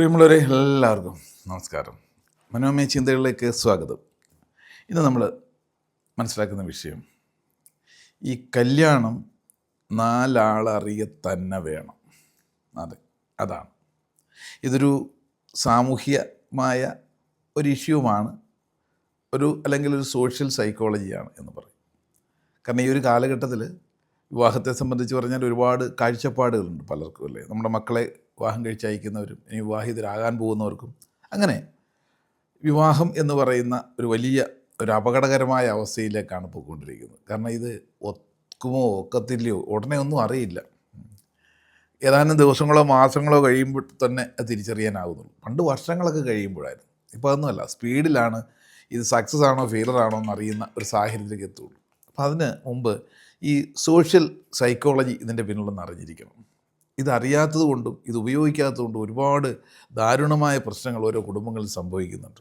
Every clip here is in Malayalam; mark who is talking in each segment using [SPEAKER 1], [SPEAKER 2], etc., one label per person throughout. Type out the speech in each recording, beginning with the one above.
[SPEAKER 1] പ്രിയമുള്ളവരെ എല്ലാവർക്കും നമസ്കാരം. മനോമയ ചിന്തകളിലേക്ക് സ്വാഗതം. ഇന്ന് നമ്മൾ മനസ്സിലാക്കുന്ന വിഷയം ഈ കല്യാണം നാലാളറിയ തന്നെ വേണം. അതെ അതാണ്. ഇതൊരു സാമൂഹ്യമായ ഒരു ഇഷ്യൂമാണ് ഒരു അല്ലെങ്കിൽ ഒരു സോഷ്യൽ സൈക്കോളജിയാണ് എന്ന് പറയും. കാരണം ഈ ഒരു കാലഘട്ടത്തിൽ വിവാഹത്തെ സംബന്ധിച്ച് പറഞ്ഞാൽ ഒരുപാട് കാഴ്ചപ്പാടുകളുണ്ട് പലർക്കും അല്ലേ? നമ്മുടെ മക്കളെ വിവാഹം കഴിച്ച് അയക്കുന്നവരും ഇനി വിവാഹിതരാകാൻ പോകുന്നവർക്കും അങ്ങനെ വിവാഹം എന്ന് പറയുന്ന ഒരു വലിയ ഒരു അപകടകരമായ അവസ്ഥയിലേക്കാണ് പോയിക്കൊണ്ടിരിക്കുന്നത്. കാരണം ഇത് ഒക്കുമോ ഒക്കത്തില്ലയോ ഉടനെ ഒന്നും അറിയില്ല. ഏതാനും ദിവസങ്ങളോ മാസങ്ങളോ കഴിയുമ്പോൾ തന്നെ അത് തിരിച്ചറിയാനാകുന്നുള്ളൂ പണ്ട് വർഷങ്ങളൊക്കെ കഴിയുമ്പോഴായിരുന്നു. ഇപ്പോൾ അതൊന്നുമല്ല. സ്പീഡിലാണ് ഇത് സക്സസ് ആണോ ഫെയിലർ എന്ന് അറിയുന്ന ഒരു സാഹചര്യത്തിലേക്ക് എത്തുള്ളൂ. അപ്പോൾ അതിന് മുമ്പ് ഈ സോഷ്യൽ സൈക്കോളജി ഇതിന്റെ പിന്നിലൊന്ന് അറിഞ്ഞിരിക്കണം. ഇതറിയാത്തത് കൊണ്ടും ഇത് ഉപയോഗിക്കാത്തത് കൊണ്ടും ഒരുപാട് ദാരുണമായ പ്രശ്നങ്ങൾ ഓരോ കുടുംബങ്ങളിൽ സംഭവിക്കുന്നുണ്ട്.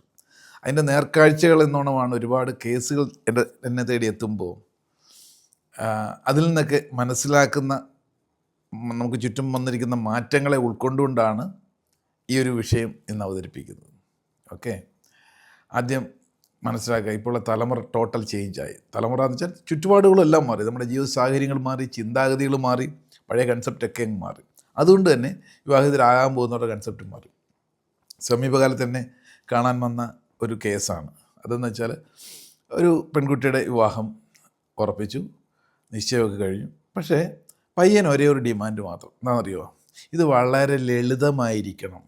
[SPEAKER 1] അതിന്റെ നേർക്കാഴ്ചകൾ എന്നോണമാണ് ഒരുപാട് കേസുകൾ എന്റെ എന്നെ തേടി എത്തുമ്പോൾ അതിൽ നിന്നൊക്കെ മനസ്സിലാക്കുന്ന നമുക്ക് ചുറ്റും വന്നിരിക്കുന്ന മാറ്റങ്ങളെ ഉൾക്കൊണ്ടുകൊണ്ടാണ് ഈ ഒരു വിഷയം ഇന്ന് അവതരിപ്പിക്കുന്നത്. ഓക്കെ? ആദ്യം മനസ്സിലാക്കുക ഇപ്പോഴുള്ള തലമുറ ടോട്ടൽ ചേഞ്ചായി തലമുറ എന്ന് വെച്ചാൽ ചുറ്റുപാടുകളെല്ലാം മാറി. നമ്മുടെ ജീവിത സാഹചര്യങ്ങൾ മാറി ചിന്താഗതികൾ മാറി. പഴയ കൺസെപ്റ്റൊക്കെ അങ്ങ് മാറി. അതുകൊണ്ട് തന്നെ വിവാഹിതരാകാൻ പോകുന്നവരുടെ കൺസെപ്റ്റ് മാറി. സമീപകാലത്ത് തന്നെ കാണാൻ വന്ന ഒരു കേസാണ്. അതെന്ന് വെച്ചാൽ ഒരു പെൺകുട്ടിയുടെ വിവാഹം ഉറപ്പിച്ചു നിശ്ചയമൊക്കെ കഴിഞ്ഞു. പക്ഷേ പയ്യൻ ഒരേ ഒരു ഡിമാൻഡ് മാത്രം. എന്താണെന്നറിയോ ഇത് വളരെ ലളിതമായിരിക്കണം.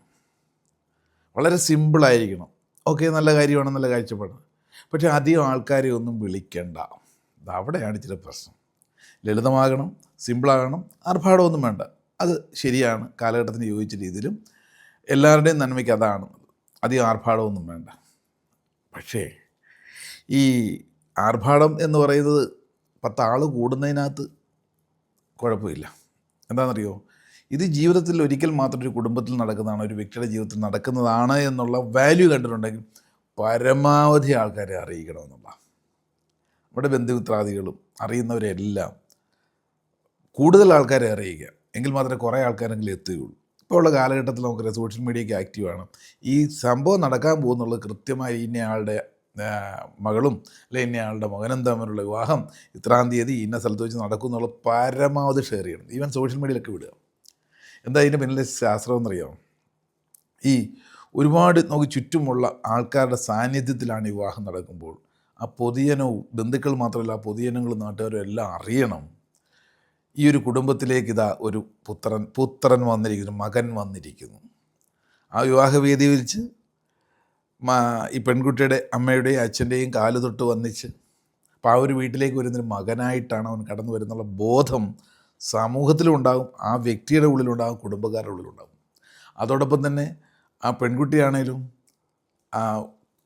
[SPEAKER 1] വളരെ സിമ്പിളായിരിക്കണം ഓക്കെ നല്ല കാര്യമാണ് നല്ല കാഴ്ചപ്പാട് പക്ഷേ അധികം ആൾക്കാരെ ഒന്നും വിളിക്കണ്ട. അവിടെയാണ് ഇച്ചിരി പ്രശ്നം. ലളിതമാകണം സിമ്പിളാകണം ആർഭാടമൊന്നും വേണ്ട. അത് ശരിയാണ് കാലഘട്ടത്തിന് യോജിച്ച രീതിയിലും എല്ലാവരുടെയും നന്മയ്ക്ക് അതാണ്. അധികം ആർഭാടമൊന്നും വേണ്ട. പക്ഷേ ഈ ആർഭാടം എന്ന് പറയുന്നത് പത്താൾ കൂടുന്നതിനകത്ത് കുഴപ്പമില്ല. എന്താണെന്നറിയോ? ഇത് ജീവിതത്തിൽ ഒരിക്കൽ മാത്രം ഒരു കുടുംബത്തിൽ നടക്കുന്നതാണ് ഒരു വ്യക്തിയുടെ ജീവിതത്തിൽ നടക്കുന്നതാണ് എന്നുള്ള വാല്യൂ കണ്ടിട്ടുണ്ടെങ്കിൽ പരമാവധി ആൾക്കാരെ അറിയിക്കണമെന്നുള്ള നമ്മുടെ ബന്ധുമിത്രാദികളും അറിയുന്നവരെല്ലാം കൂടുതൽ ആൾക്കാരെ അറിയിക്കുക എങ്കിൽ മാത്രമേ കുറേ ആൾക്കാരെങ്കിലും എത്തുകയുള്ളൂ. ഇപ്പോൾ ഉള്ള കാലഘട്ടത്തിൽ നമുക്കറിയാം സോഷ്യൽ മീഡിയയ്ക്ക് ആക്റ്റീവാണ് ഈ സംഭവം നടക്കാൻ പോകുന്നുള്ളത് കൃത്യമായി ഇന്നയാളുടെ മകളും അല്ലെ ഇന്നയാളുടെ മകനും തമ്മിലുള്ള വിവാഹം ഇത്രാം തീയതി ഇന്ന സ്ഥലത്ത് വെച്ച് നടക്കും എന്നുള്ള പരമാവധി ഷെയർ ചെയ്യണം. ഈവൻ സോഷ്യൽ മീഡിയയിലൊക്കെ വിടുക. എന്താ ഇതിന്റെ പിന്നിലെ ശാസ്ത്രം എന്നറിയാമോ? ഈ ഒരുപാട് നമുക്ക് ചുറ്റുമുള്ള ആൾക്കാരുടെ സാന്നിധ്യത്തിലാണ് വിവാഹം നടക്കുമ്പോൾ ആ പൊതുജനവും ബന്ധുക്കൾ മാത്രമല്ല ആ പൊതുജനങ്ങളും നാട്ടുകാരും എല്ലാം അറിയണം. ഈ ഒരു കുടുംബത്തിലേക്ക് ഇതാ ഒരു പുത്രൻ പുത്രൻ വന്നിരിക്കുന്നു മകൻ വന്നിരിക്കുന്നു. ആ വിവാഹവേദി വിരിച്ച് ഈ പെൺകുട്ടിയുടെ അമ്മയുടെയും അച്ഛന്റെയും കാൽ തൊട്ട് വന്നിച്ച് അപ്പോൾ ആ ഒരു വീട്ടിലേക്ക് വരുന്നൊരു മകനായിട്ടാണ് അവൻ കടന്നു വരുന്നുള്ള ബോധം സമൂഹത്തിലും ഉണ്ടാകും ആ വ്യക്തിയുടെ ഉള്ളിലുണ്ടാകും കുടുംബക്കാരുടെ ഉള്ളിലുണ്ടാകും അതോടൊപ്പം തന്നെ ആ പെൺകുട്ടിയാണേലും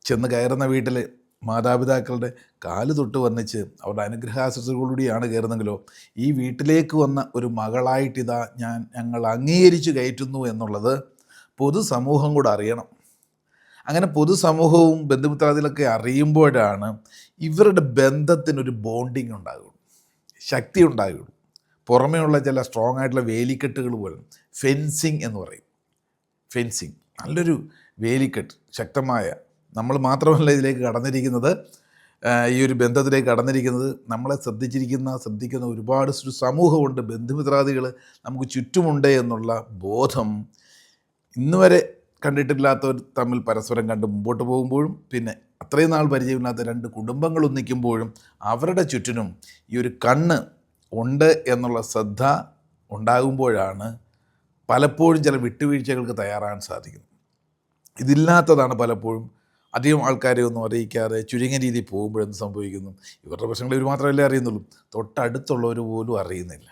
[SPEAKER 1] ചെന്ന് കയറുന്ന വീട്ടിലെ മാതാപിതാക്കളുടെ കാൽ തൊട്ട് വന്നിച്ച് അവരുടെ അനുഗ്രഹാശ്രസകളോടുകൂടിയാണ് കയറുന്നെങ്കിലോ ഈ വീട്ടിലേക്ക് വന്ന ഒരു മകളായിട്ടിതാ ഞാൻ ഞങ്ങൾ അംഗീകരിച്ച് കയറ്റുന്നു എന്നുള്ളത് പൊതുസമൂഹം കൂടെ അറിയണം. അങ്ങനെ പൊതുസമൂഹവും ബന്ധുമിത്രാദികളൊക്കെ അറിയുമ്പോഴാണ് ഇവരുടെ ബന്ധത്തിനൊരു ബോണ്ടിങ് ഉണ്ടാകുള്ളൂ ശക്തി ഉണ്ടാകുള്ളൂ പുറമേയുള്ള ചില സ്ട്രോങ് ആയിട്ടുള്ള വേലിക്കെട്ടുകൾ പോലെ ഫെൻസിങ് എന്ന് പറയും. ഫെൻസിങ് നല്ലൊരു വേലിക്കെട്ട് ശക്തമായ നമ്മൾ മാത്രമല്ല ഇതിലേക്ക് കടന്നിരിക്കുന്നത്. ഈ ഒരു ബന്ധത്തിലേക്ക് കടന്നിരിക്കുന്നത് നമ്മളെ ശ്രദ്ധിച്ചിരിക്കുന്ന ശ്രദ്ധിക്കുന്ന ഒരുപാട് ഒരു സമൂഹമുണ്ട്. ബന്ധുമിത്രാദികൾ നമുക്ക് ചുറ്റുമുണ്ട് എന്നുള്ള ബോധം ഇന്നുവരെ കണ്ടിട്ടില്ലാത്തവർ തമ്മിൽ പരസ്പരം കണ്ട് മുമ്പോട്ട് പോകുമ്പോഴും പിന്നെ അത്രയും നാൾ പരിചയമില്ലാത്ത രണ്ട് കുടുംബങ്ങൾ ഒന്നിക്കുമ്പോഴും അവരുടെ ചുറ്റിനും ഈ ഒരു കണ്ണ് ഉണ്ട് എന്നുള്ള ശ്രദ്ധ ഉണ്ടാകുമ്പോഴാണ് പലപ്പോഴും ചില വിട്ടുവീഴ്ചകൾക്ക് തയ്യാറാകാൻ സാധിക്കുന്നത്. ഇതില്ലാത്തതാണ് പലപ്പോഴും അധികം ആൾക്കാരെ ഒന്നും അറിയിക്കാതെ ചുരുങ്ങിയ രീതിയിൽ പോകുമ്പോഴെന്ത് സംഭവിക്കുന്നു? ഇവരുടെ പ്രശ്നങ്ങൾ ഇവർ മാത്രമല്ലേ അറിയുന്നുള്ളൂ. തൊട്ടടുത്തുള്ളവർ പോലും അറിയുന്നില്ല.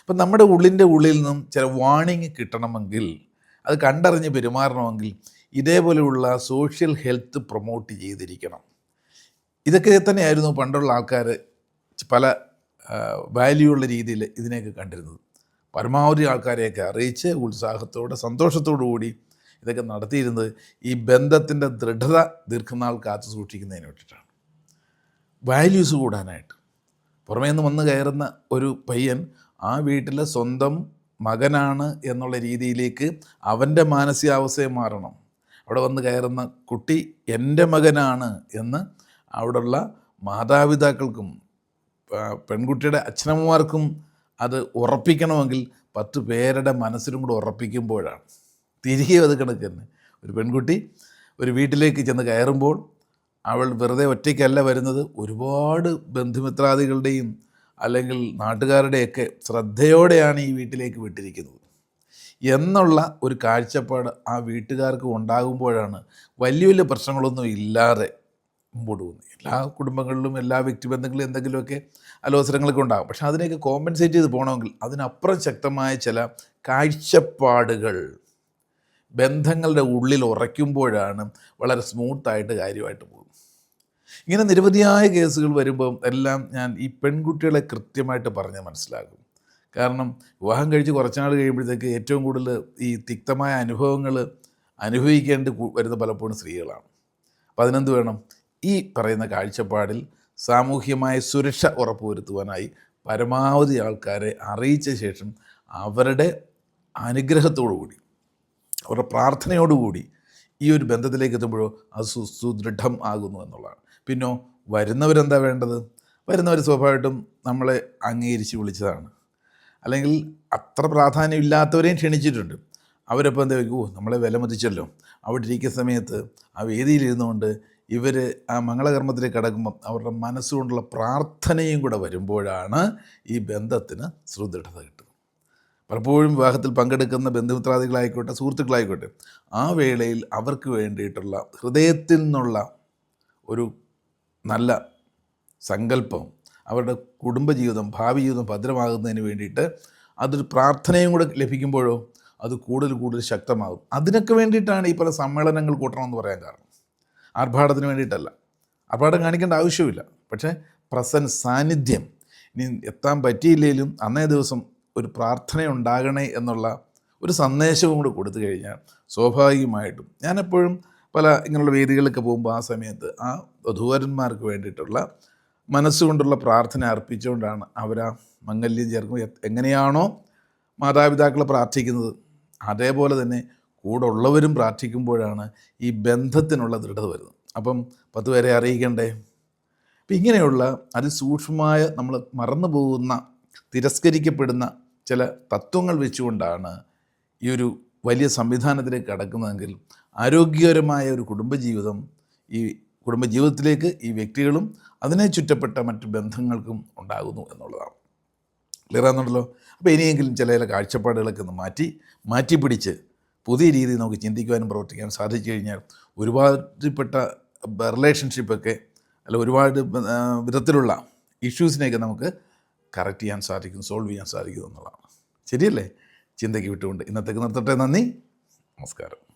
[SPEAKER 1] അപ്പം നമ്മുടെ ഉള്ളിന്റെ ഉള്ളിൽ നിന്നും ചില വാണിങ് കിട്ടണമെങ്കിൽ അത് കണ്ടറിഞ്ഞ് പെരുമാറണമെങ്കിൽ ഇതേപോലെയുള്ള സോഷ്യൽ ഹെൽത്ത് പ്രൊമോട്ട് ചെയ്തിരിക്കണം. ഇതൊക്കെ തന്നെയായിരുന്നു പണ്ടുള്ള ആൾക്കാർ പല വാല്യൂ ഉള്ള രീതിയിൽ ഇതിനെയൊക്കെ കണ്ടിരുന്നത്. പരമാവധി ആൾക്കാരെയൊക്കെ അറിയിച്ച് ഉത്സാഹത്തോടെ സന്തോഷത്തോടു കൂടി ഇതൊക്കെ നടത്തിയിരുന്നത് ഈ ബന്ധത്തിന്റെ ദൃഢത ദീർഘനാൾ കാത്തു സൂക്ഷിക്കുന്നതിന് വേണ്ടിയിട്ടാണ് വാല്യൂസ് കൂടാനായിട്ട്. പുറമേ നിന്ന് വന്ന് കയറുന്ന ഒരു പയ്യൻ ആ വീട്ടിലെ സ്വന്തം മകനാണ് എന്നുള്ള രീതിയിലേക്ക് അവന്റെ മാനസികാവസ്ഥയെ മാറണം. അവിടെ വന്ന് കയറുന്ന കുട്ടി എന്റെ മകനാണ് എന്ന് അവിടെയുള്ള മാതാപിതാക്കൾക്കും പെൺകുട്ടിയുടെ അച്ഛനമ്മമാർക്കും അത് ഉറപ്പിക്കണമെങ്കിൽ പത്ത് പേരുടെ മനസ്സിലും കൂടെ ഉറപ്പിക്കുമ്പോഴാണ്. തിരികെ അത് തന്നെ ഒരു പെൺകുട്ടി ഒരു വീട്ടിലേക്ക് ചെന്ന് കയറുമ്പോൾ അവൾ വെറുതെ ഒറ്റയ്ക്കല്ല വരുന്നത്. ഒരുപാട് ബന്ധുമിത്രാദികളുടെയും അല്ലെങ്കിൽ നാട്ടുകാരുടെയൊക്കെ ശ്രദ്ധയോടെയാണ് ഈ വീട്ടിലേക്ക് വിട്ടിരിക്കുന്നത്. എന്നുള്ള ഒരു കാഴ്ചപ്പാട് ആ വീട്ടുകാർക്ക് ഉണ്ടാകുമ്പോഴാണ് വലിയ വലിയ പ്രശ്നങ്ങളൊന്നും ഇല്ലാതെ മുമ്പോട്ട് പോകുന്നത്. എല്ലാ കുടുംബങ്ങളിലും എല്ലാ വ്യക്തിബന്ധങ്ങളിലും എന്തെങ്കിലുമൊക്കെ അലോസരങ്ങളൊക്കെ ഉണ്ടാകും. പക്ഷേ അതിനെയൊക്കെ കോമ്പൻസേറ്റ് ചെയ്ത് പോകണമെങ്കിൽ അതിനപ്പുറം ശക്തമായ ചില കാഴ്ചപ്പാടുകൾ ബന്ധങ്ങളുടെ ഉള്ളിൽ ഉറയ്ക്കുമ്പോഴാണ് വളരെ സ്മൂത്തായിട്ട് കാര്യമായിട്ട് പോകുന്നത്. ഇങ്ങനെ നിരവധിയായ കേസുകൾ വരുമ്പം എല്ലാം ഞാൻ ഈ പെൺകുട്ടികളെ കൃത്യമായിട്ട് പറഞ്ഞ് മനസ്സിലാകും. കാരണം വിവാഹം കഴിച്ച് കുറച്ചുനാൾ കഴിയുമ്പോഴത്തേക്ക് ഏറ്റവും കൂടുതൽ ഈ തിക്തമായ അനുഭവങ്ങൾ അനുഭവിക്കേണ്ടി വരുന്ന പലപ്പോഴും സ്ത്രീകളാണ്. അപ്പം അതിനെന്ത് വേണം? ഈ പറയുന്ന കാഴ്ചപ്പാടിൽ സാമൂഹ്യമായ സുരക്ഷ ഉറപ്പുവരുത്തുവാനായി പരമാവധി ആൾക്കാരെ അറിയിച്ച ശേഷം അവരുടെ അനുഗ്രഹത്തോടു കൂടി അവരുടെ പ്രാർത്ഥനയോടുകൂടി ഈ ഒരു ബന്ധത്തിലേക്ക് എത്തുമ്പോഴോ അത് സു സുദൃഢം ആകുന്നു എന്നുള്ളതാണ്. പിന്നോ വരുന്നവരെന്താ വേണ്ടത്? വരുന്നവർ സ്വാഭാവികമായിട്ടും നമ്മളെ അംഗീകരിച്ച് വിളിച്ചതാണ്. അല്ലെങ്കിൽ അത്ര പ്രാധാന്യമില്ലാത്തവരെയും ക്ഷണിച്ചിട്ടുണ്ട്. അവരപ്പോൾ എന്താ ഓ നമ്മളെ വിലമതിച്ചല്ലോ. അവിടെ ഇരിക്കുന്ന സമയത്ത് ആ വേദിയിലിരുന്നുകൊണ്ട് ഇവർ ആ മംഗളകർമ്മത്തിലേക്ക് കടക്കുമ്പം അവരുടെ മനസ്സുകൊണ്ടുള്ള പ്രാർത്ഥനയും കൂടെ വരുമ്പോഴാണ് ഈ ബന്ധത്തിന് സുദൃഢത കിട്ടുന്നത്. പലപ്പോഴും വിവാഹത്തിൽ പങ്കെടുക്കുന്ന ബന്ധുമിത്രാദികളായിക്കോട്ടെ സുഹൃത്തുക്കളായിക്കോട്ടെ ആ വേളയിൽ അവർക്ക് വേണ്ടിയിട്ടുള്ള ഹൃദയത്തിൽ നിന്നുള്ള ഒരു നല്ല സങ്കല്പം അവരുടെ കുടുംബജീവിതം ഭാവി ജീവിതം ഭദ്രമാകുന്നതിന് വേണ്ടിയിട്ട് അതൊരു പ്രാർത്ഥനയും കൂടെ ലഭിക്കുമ്പോഴോ അത് കൂടുതൽ കൂടുതൽ ശക്തമാകും. അതിനൊക്കെ വേണ്ടിയിട്ടാണ് ഈ പല സമ്മേളനങ്ങൾ കൂട്ടണമെന്ന് പറയാൻ കാരണം. ആർഭാടത്തിന് വേണ്ടിയിട്ടല്ല. ആർഭാടം കാണിക്കേണ്ട ആവശ്യമില്ല. പക്ഷേ പ്രസൻസ് സാന്നിധ്യം. ഇനി എത്താൻ പറ്റിയില്ലെങ്കിലും അന്നേ ദിവസം ഒരു പ്രാർത്ഥന ഉണ്ടാകണേ എന്നുള്ള ഒരു സന്ദേശവും കൂടെ കൊടുത്തു കഴിഞ്ഞാൽ സ്വാഭാവികമായിട്ടും ഞാനെപ്പോഴും പല ഇങ്ങനെയുള്ള വേദികളിലൊക്കെ പോകുമ്പോൾ ആ സമയത്ത് ആ വധൂവരന്മാർക്ക് വേണ്ടിയിട്ടുള്ള മനസ്സുകൊണ്ടുള്ള പ്രാർത്ഥന അർപ്പിച്ചുകൊണ്ടാണ് അവരാ മംഗല്യം ചേർക്കുന്നത് എങ്ങനെയാണോ മാതാപിതാക്കൾ പ്രാർത്ഥിക്കുന്നത് അതേപോലെ തന്നെ കൂടെ ഉള്ളവരും പ്രാർത്ഥിക്കുമ്പോഴാണ് ഈ ബന്ധത്തിനുള്ള ദൃഢത വരുന്നത്. അപ്പം പത്ത് പേരെ അറിയിക്കണ്ടേ? അപ്പം ഇങ്ങനെയുള്ള അതിസൂക്ഷ്മമായ നമ്മൾ മറന്നു പോകുന്ന തിരസ്കരിക്കപ്പെടുന്ന ചില തത്വങ്ങൾ വെച്ചുകൊണ്ടാണ് ഈ ഒരു വലിയ സംവിധാനത്തിലേക്ക് കടക്കുന്നതെങ്കിൽ ആരോഗ്യകരമായ ഒരു കുടുംബജീവിതം ഈ കുടുംബജീവിതത്തിലേക്ക് ഈ വ്യക്തികളും അതിനെ ചുറ്റപ്പെട്ട മറ്റ് ബന്ധങ്ങൾക്കും ഉണ്ടാകുന്നു എന്നുള്ളതാണ്. ക്ലിയർ ആകുന്നുണ്ടല്ലോ അപ്പോൾ ഇനിയെങ്കിലും ചില ചില കാഴ്ചപ്പാടുകളൊക്കെ ഒന്ന് മാറ്റി മാറ്റി പിടിച്ച് പുതിയ രീതിയിൽ നമുക്ക് ചിന്തിക്കുവാനും പ്രവർത്തിക്കാനും സാധിച്ചു കഴിഞ്ഞാൽ ഒരുപാട്പ്പെട്ട റിലേഷൻഷിപ്പൊക്കെ അല്ല ഒരുപാട് വിധത്തിലുള്ള ഇഷ്യൂസിനെയൊക്കെ നമുക്ക് കറക്റ്റ് ചെയ്യാൻ സാധിക്കും സോൾവ് ചെയ്യാൻ സാധിക്കും എന്നുള്ളതാണ്. ശരിയല്ലേ? ചിന്തയ്ക്ക് വിട്ടുകൊണ്ട് ഇന്നത്തേക്ക് നിർത്തട്ടെ. നന്ദി. നമസ്കാരം.